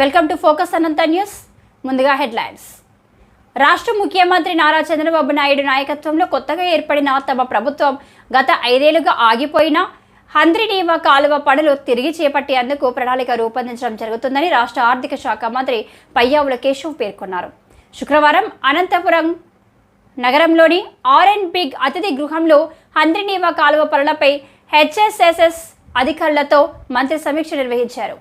Welcome to focus Anantha news. ముందుగా headlines. రాష్ట్ర ముఖ్యమంత్రి నారా చంద్రబాబు నాయుడు నాయకత్వంలో కొత్తగా ఏర్పడిన తమ ప్రభుత్వం గత ఐదేళ్ళుగా ఆగిపోయిన హంద్రినీవ కాలువ పనులు తిరిగి చేపట్టేందుకు ప్రణాళిక రూపొందించడం జరుగుతుందని రాష్ట్ర ఆర్థిక శాఖ మంత్రి పయ్యావుల కేశవ్ పేర్కొన్నారు. శుక్రవారం అనంతపురం నగరంలోని ఆర్ అండ్ బిగ్ అతిథి గృహంలో హంద్రినీవ కాలువ పనులపై హెచ్ఎస్ఎస్ఎస్ అధికారులతో మంత్రి సమీక్ష నిర్వహించారు.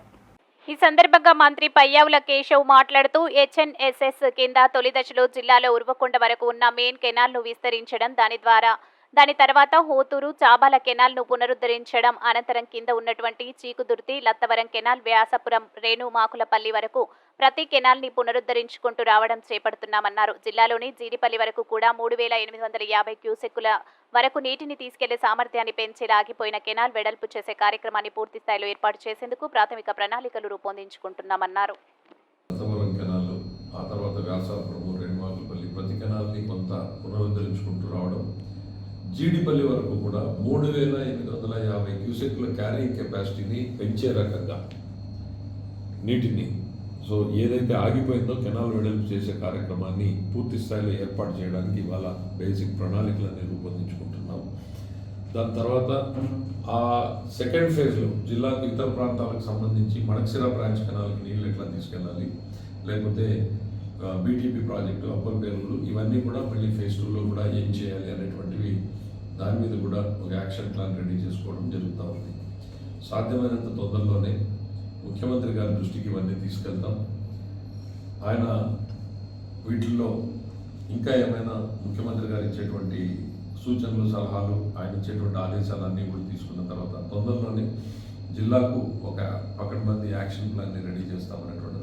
ఈ సందర్భంగా మంత్రి పయ్యావుల కేశవ్ మాట్లాడుతూ హెచ్ఎన్ఎస్ఎస్ కింద తొలి దశలో జిల్లాలో ఉర్వకొండ వరకు ఉన్న మెయిన్ కెనాల్ను విస్తరించడం దాని ద్వారా దాని తర్వాత హోతూరు చాబాల కెనాల్ను పునరుద్ధరించడం అనంతరం కింద ఉన్నటువంటి చీకుదుర్తి లత్తవరం కెనాల్ వ్యాసపురం రేణుమాకులపల్లి వరకు ప్రతి కెనాల్ని పునరుద్ధరించుకుంటూ రావడం చేపడుతున్నామన్నారు. జిల్లాలోని జీడిపల్లి వరకు కూడా మూడు వేల ఎనిమిది వందల యాభై క్యూసెక్కుల వరకు నీటిని తీసుకెళ్ళే సామర్థ్యాన్ని పెంచి లాగిపోయిన కెనాల్ వెడల్పు చేసే కార్యక్రమాన్ని పూర్తి స్థాయిలో ఏర్పాటు చేసేందుకు ప్రాథమిక ప్రణాళికలు రూపొందించుకుంటున్నామన్నారు. ఆ తర్వాత వ్యాసాపురము ప్రతి కెనాల్ని కొంత పునరుద్ధరించుకుంటూ రావడం జీడిపల్లి వరకు కూడా మూడు వేల ఎనిమిది వందల యాభై క్యూసెక్ల క్యారింగ్ కెపాసిటీని పెంచే రకంగా నీటిని సో ఏదైతే ఆగిపోయిందో కెనాల్ వెడల్పు చేసే కార్యక్రమాన్ని పూర్తి స్థాయిలో ఏర్పాటు చేయడానికి ఇవాళ బేసిక్ ప్రణాళికలన్నీ రూపొందించుకుంటున్నాం దాని తర్వాత ఆ సెకండ్ ఫేజ్లో జిల్లాకు ఇతర ప్రాంతాలకు సంబంధించి మడక్సిరా బ్రాంచ్ కెనాల్కి నీళ్ళు ఎట్లా తీసుకెళ్ళాలి లేకపోతే బీటీపీ ప్రాజెక్టు అప్పర్ పేరులు ఇవన్నీ కూడా మళ్ళీ ఫేజ్ టూలో కూడా ఏం చేయాలి అనే దాని మీద కూడా ఒక యాక్షన్ ప్లాన్ రెడీ చేసుకోవడం జరుగుతూ ఉంది. సాధ్యమైనంత తొందరలోనే ముఖ్యమంత్రి గారి దృష్టికి ఇవన్నీ తీసుకెళ్తాం. ఆయన వీటిల్లో ఇంకా ఏమైనా ముఖ్యమంత్రి గారు ఇచ్చేటువంటి సూచనలు సలహాలు ఆయన ఇచ్చేటువంటి ఆదేశాలు అన్నీ కూడా తీసుకున్న తర్వాత తొందరలోనే జిల్లాకు ఒక పకడ్బందీ యాక్షన్ ప్లాన్ని రెడీ చేస్తామనేటువంటి